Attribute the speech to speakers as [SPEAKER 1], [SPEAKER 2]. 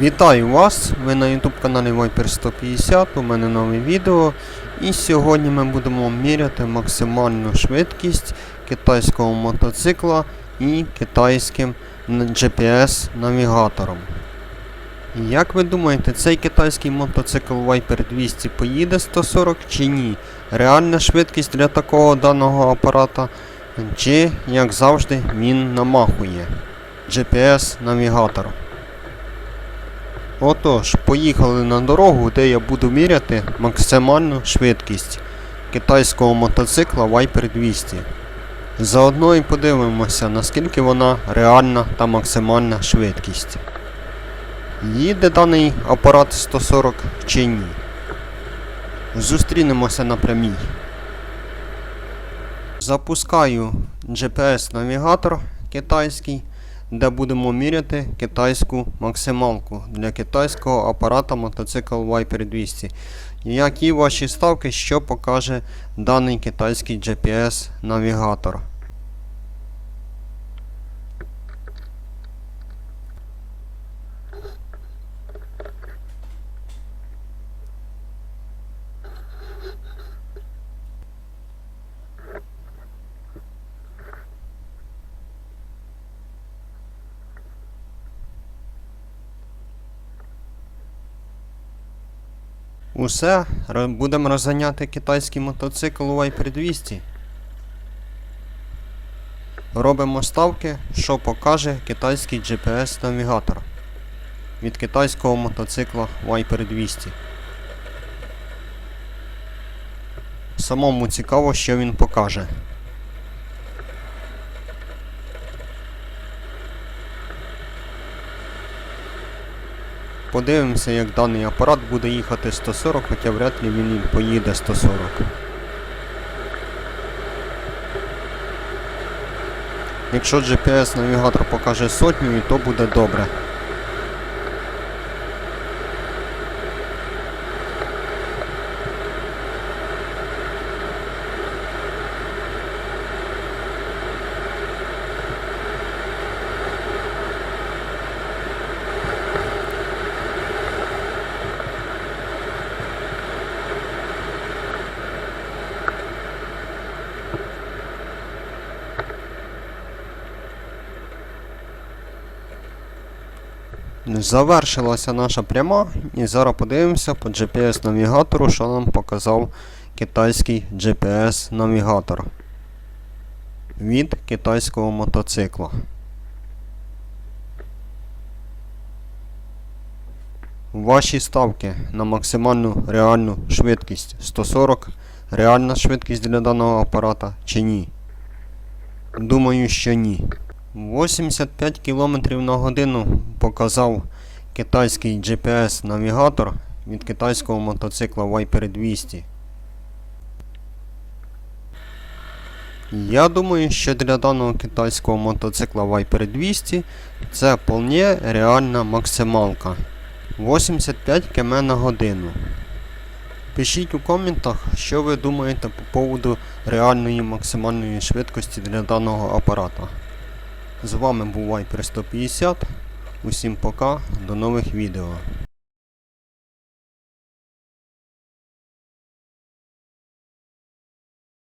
[SPEAKER 1] Вітаю вас! Ви на YouTube каналі Viper 150, у мене нове відео. І сьогодні ми будемо міряти максимальну швидкість китайського мотоцикла і китайським GPS-навігатором. Як ви думаєте, цей китайський мотоцикл Viper 200 поїде 140 чи ні? Реальна швидкість для такого даного апарата? Чи, як завжди, він намахує? GPS-навігатор. Отож, поїхали на дорогу, де я буду міряти максимальну швидкість китайського мотоцикла Viper 200. Заодно і подивимося, наскільки вона реальна та максимальна швидкість. Їде даний апарат 140 чи ні. Зустрінемося на прямій. Запускаю GPS-навігатор китайський де будемо міряти китайську максималку для китайського апарата мотоцикл Viper 200. Які ваші ставки, що покаже даний китайський GPS-навігатор? Усе, будемо розганяти китайський мотоцикл Viper 200. Робимо ставки, що покаже китайський GPS-навігатор від китайського мотоцикла Viper 200. Самому цікаво, що він покаже. Подивимося, як даний апарат буде їхати 140, хоча вряд ли він поїде 140. Якщо GPS-навігатор покаже сотню, то буде добре. Завершилася наша пряма, і зараз подивимося по GPS-навігатору, що нам показав китайський GPS-навігатор від китайського мотоцикла. Ваші ставки на максимальну реальну швидкість 140 реальна швидкість для даного апарата чи ні? Думаю, що ні. 85 км на годину показав китайський GPS-навігатор від китайського мотоцикла Viper 200. Я думаю, що для даного китайського мотоцикла Viper 200 це вполне реальна максималка. 85 км на годину. Пишіть у коментах, що ви думаєте по поводу реальної максимальної швидкості для даного апарата. З вами був Viper 150. Усім пока, до нових відео.